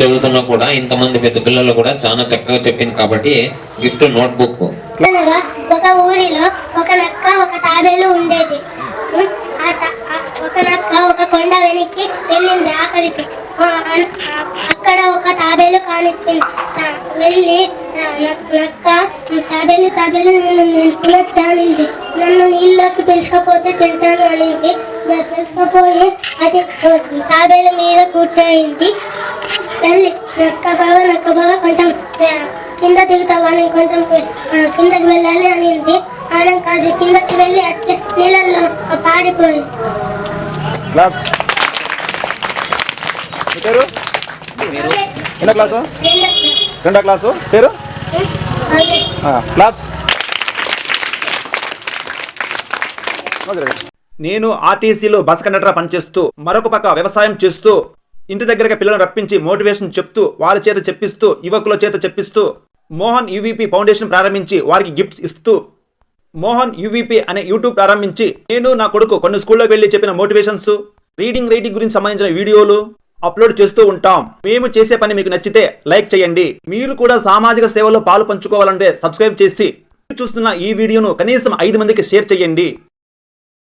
చదువుతున్నా కూడా ఇంతమంది పెద్ద పిల్లలు కూడా చాలా చక్కగా చెప్పింది కాబట్టి గిఫ్ట్ నోట్బుక్. అనగా ఒక ఊరిలో ఒక నక్క ఒక తాబేలు ఉండేది. ఒక నక్క ఒక కొండ వెనక్కి వెళ్ళింది ఆకలికి అక్కడ ఒక తాబేలు కానిచ్చింది. వెళ్ళి నక్క తాబేలు తాబేలు నన్ను నేను నన్ను నీళ్ళలోకి పిలుచుకపోతే తింటాను అనింది. పిలుచుకపోయి అది తాబేలు మీద కూర్చోయింది. వెళ్ళి నక్క బావ నక్క బావ కొంచెం కింద దిగుతావా నేను కొంచెం కిందకి వెళ్ళాలి అనింది ఆనం కాదు కిందకి వెళ్ళి అట్లే నీళ్ళల్లో పేరు? ఎన్నో క్లాసు రెండో క్లాసు పేరు? క్లాప్స్ నేను ఆర్టీసీలో బస్ కండక్టర్ పనిచేస్తూ మరొక పక్క వ్యవసాయం చేస్తూ ఇంటి దగ్గరగా పిల్లలను రప్పించి మోటివేషన్ చెప్తూ వాళ్ళ చేత చెప్పిస్తూ యువకుల చేత చెప్పిస్తూ మోహన్ యూవీపీ ఫౌండేషన్ ప్రారంభించి వారికి గిఫ్ట్స్ ఇస్తూ మోహన్ యూవీపీ అనే యూట్యూబ్ ప్రారంభించి నేను నా కొడుకు కొన్ని స్కూల్లో వెళ్ళి చెప్పిన మోటివేషన్స్ రీడింగ్ రైటింగ్ గురించి సంబంధించిన వీడియోలు అప్లోడ్ చేస్తూ ఉంటాం. మేము చేసే పని మీకు నచ్చితే లైక్ చేయండి. మీరు కూడా సామాజిక సేవలో పాలు పంచుకోవాలంటే సబ్స్క్రైబ్ చేసి చూస్తున్న ఈ వీడియోను కనీసం ఐదు మందికి షేర్ చేయండి.